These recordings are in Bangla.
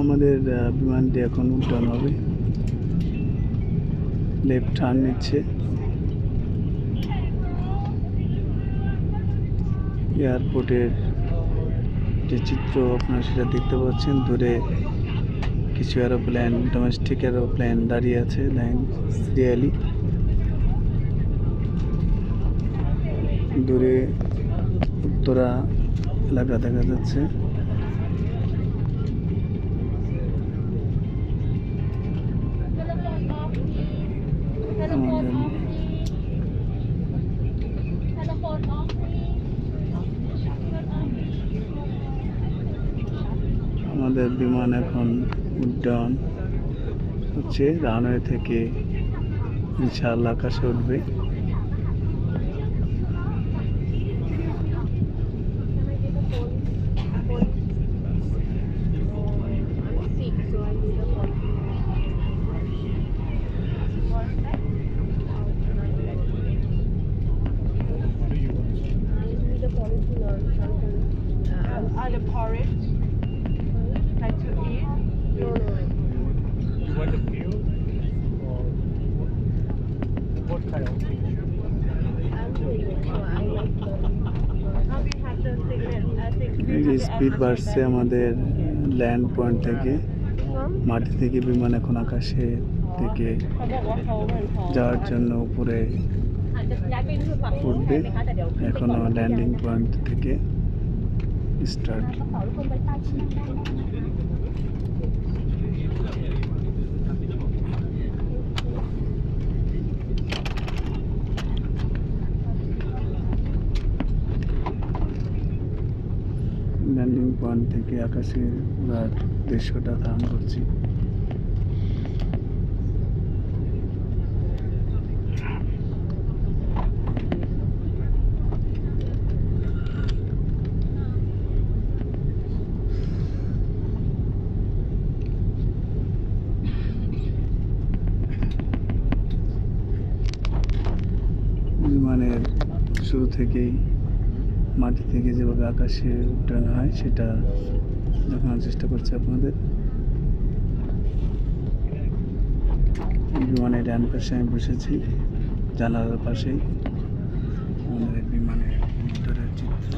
আমাদের বিমানটি এখন উল্টান হবে। লেফট টার্ন নিচ্ছে। এয়ারপোর্টের যে চিত্র আপনারা সেটা দেখতে পাচ্ছেন। দূরে কিছু এরোপ্লেন ডোমেস্টিক এরোপ্লেন দাঁড়িয়ে আছে। লাইন সিরিয়ালি দূরে উত্তরা এলাকা দেখা যাচ্ছে। আমাদের বিমান এখন উড্ডয়ন হচ্ছে রানওয়ে থেকে ইনশাআল্লাহ আকাশে উঠবে। other porridge like to eat? No, no. You want a meal? or what kind of fish? এই স্পিড বাড়ছে আমাদের ল্যান্ড পয়েন্ট থেকে মাটি থেকে বিমান এখন আকাশে থেকে যাওয়ার জন্য উপরে উঠবে এখনও ল্যান্ডিং পয়েন্ট থেকে স্টার্ট ল্যান্ডিং পয়েন্ট থেকে আকাশে দেড়শো দৃশ্যটা ধারণ করছি। থেকেই, মাটি থেকে যেভাবে আকাশে উড্ডয়ন হয়, সেটা দেখানোর চেষ্টা করছি আপনাদের। বিমানের ডান পাশে আমি বসেছি, জানালার পাশেই। আমাদের বিমানের ভিতরের চিত্র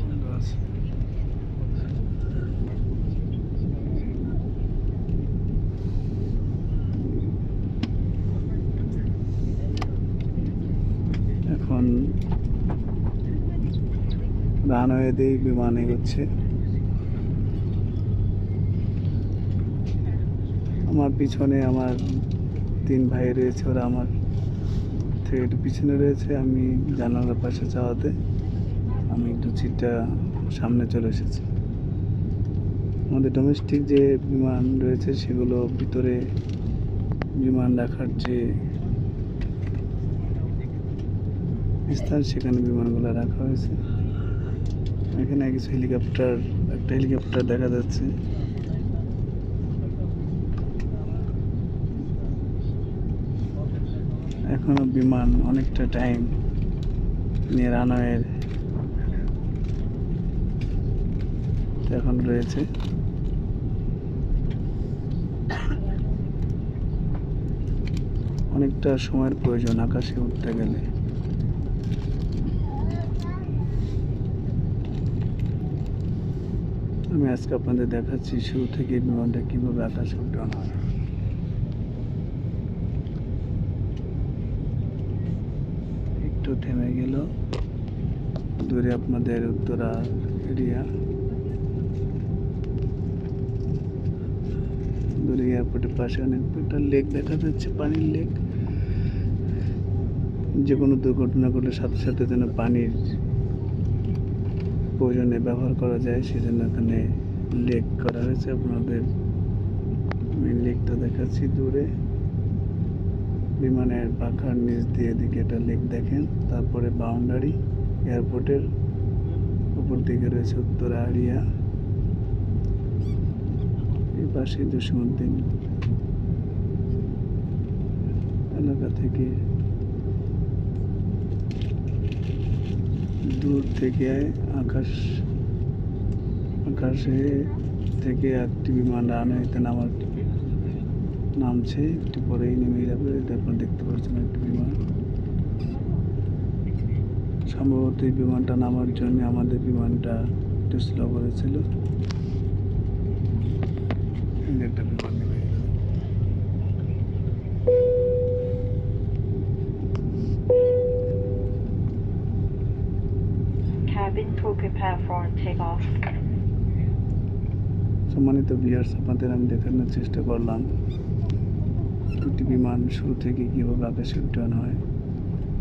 সুন্দর আছে। এখন দিয়ে বিমান এগোচ্ছে আমার পিছনে আমার তিন ভাই রয়েছে, ওরা আমার থেকে একটু পিছনে রয়েছে। আমি জানালার পাশে যাওয়াতে আমি একটু সিটটা সামনে চলে এসেছি। আমাদের ডোমেস্টিক যে বিমান রয়েছে, সেগুলো ভিতরে বিমান রাখার যে স্থান, সেখানে বিমানগুলো রাখা হয়েছে। এখানে কিছু হেলিকপ্টার একটা হেলিকপ্টার দেখা যাচ্ছে। এখনও বিমান অনেকটা টাইম নিয়ে রানওয়ের এখন রয়েছে। অনেকটা সময়ের প্রয়োজন আকাশে উঠতে গেলে। আমি আজকে আপনাদের দেখাচ্ছি শুরু থেকে বিমানটা কীভাবে আকাশে উড্ডয়ন হয়। একটু থেমে গেল। দূরে আপনাদের উত্তরা এরিয়া দূরে এয়ারপোর্টের পাশে অনেক একটা লেক দেখা যাচ্ছে, পানির লেক যে কোনো দুর্ঘটনা ঘটলে সাথে সাথে যেন পানির প্রয়োজনে ব্যবহার করা যায়, সেজন্য এখানে লেক করা হয়েছে। আপনাদের আমি লেকটা দেখাচ্ছি দূরে। বিমানের পাখার নিচ দিয়ে এদিকে একটা লেক দেখেন, তারপরে বাউন্ডারি, এয়ারপোর্টের উপর দিকে রয়েছে উত্তরা এরিয়া। পাশে জসীমউদ্দিন এলাকা থেকে দূর থেকে আকাশ, আকাশে থেকে একটি বিমান রানওয়েতে নামার নামছে। একটু পরেই নেমে যাবে এটা আপনারা দেখতে পাচ্ছেন একটি বিমান। সম্ভবত এই বিমানটা নামার জন্য আমাদের বিমানটা একটু স্লো করেছিল এই যে একটা বিমান নেমে গেল Cabin crew prepare for takeoff. সম্মানিত বিহার আপনাদের আমি দেখানোর চেষ্টা করলাম দুটি বিমান শুরু থেকে কীভাবে আকাশে উড্ডয়ন হয়।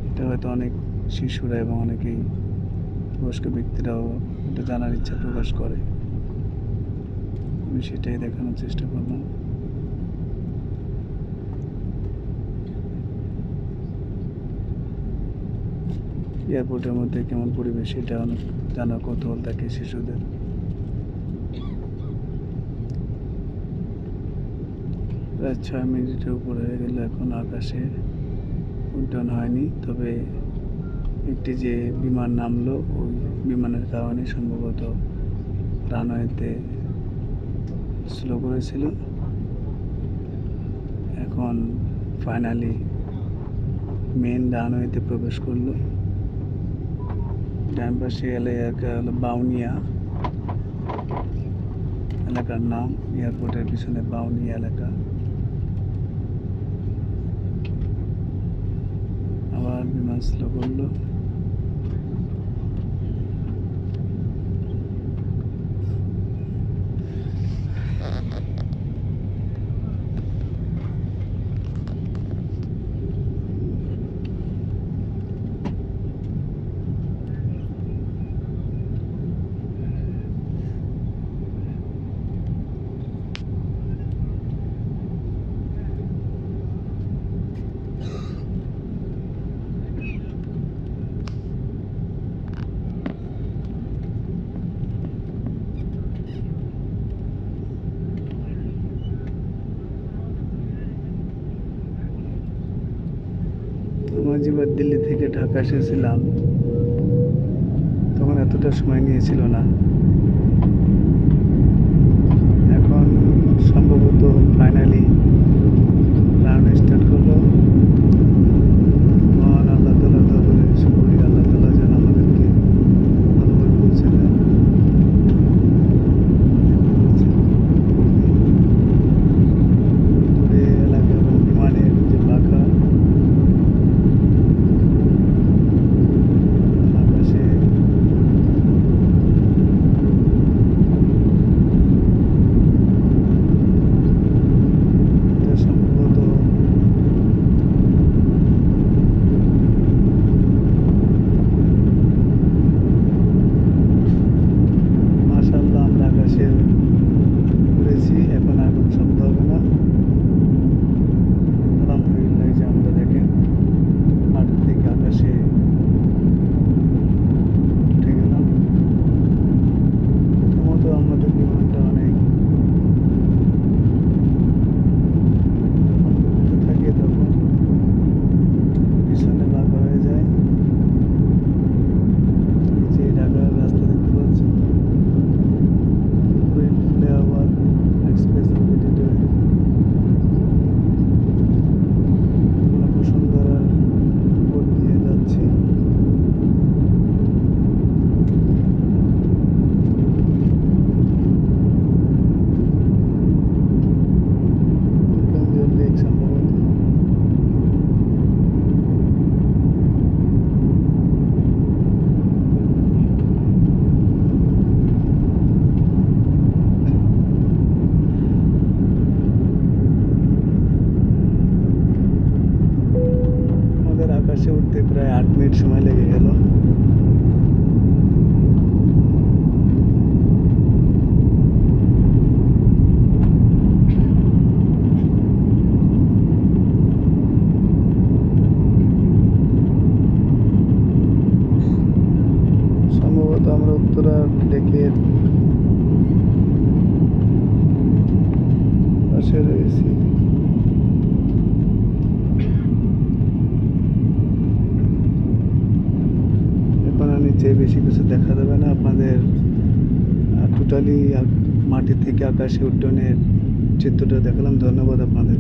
এটা হয়তো অনেক শিশুরা এবং অনেকেই বয়স্ক ব্যক্তিরাও এটা জানার ইচ্ছা প্রকাশ করে। আমি সেটাই দেখানোর চেষ্টা করলাম। এয়ারপোর্টের মধ্যে কেমন পরিবেশ এটা অনেক জানার কৌতূহল থাকে শিশুদের। প্রায় ছয় মিনিটের উপরে হয়ে গেল, এখন আকাশে উড্ডয়ন হয়নি, তবে একটি যে বিমান নামলো, ওই বিমানের কারণে সম্ভবত রানওয়েতে স্লো করেছিল। এখন ফাইনালি মেন রানওয়েতে প্রবেশ করল। ডান পাশে এলাকা হলো বাউনিয়া এলাকার নাম, এয়ারপোর্টের পিছনে বাউনিয়া এলাকা। আবার বিমান স্লো করল। যেবার দিল্লি থেকে ঢাকা এসেছিলাম তখন এতটা সময় নিয়েছিল না। গেছে এখন আর নিচে বেশি কিছু দেখা যাবে না। আপনাদের টোটালি মাটি থেকে আকাশে উড্ডয়নের চিত্রটা দেখালাম। ধন্যবাদ আপনাদের।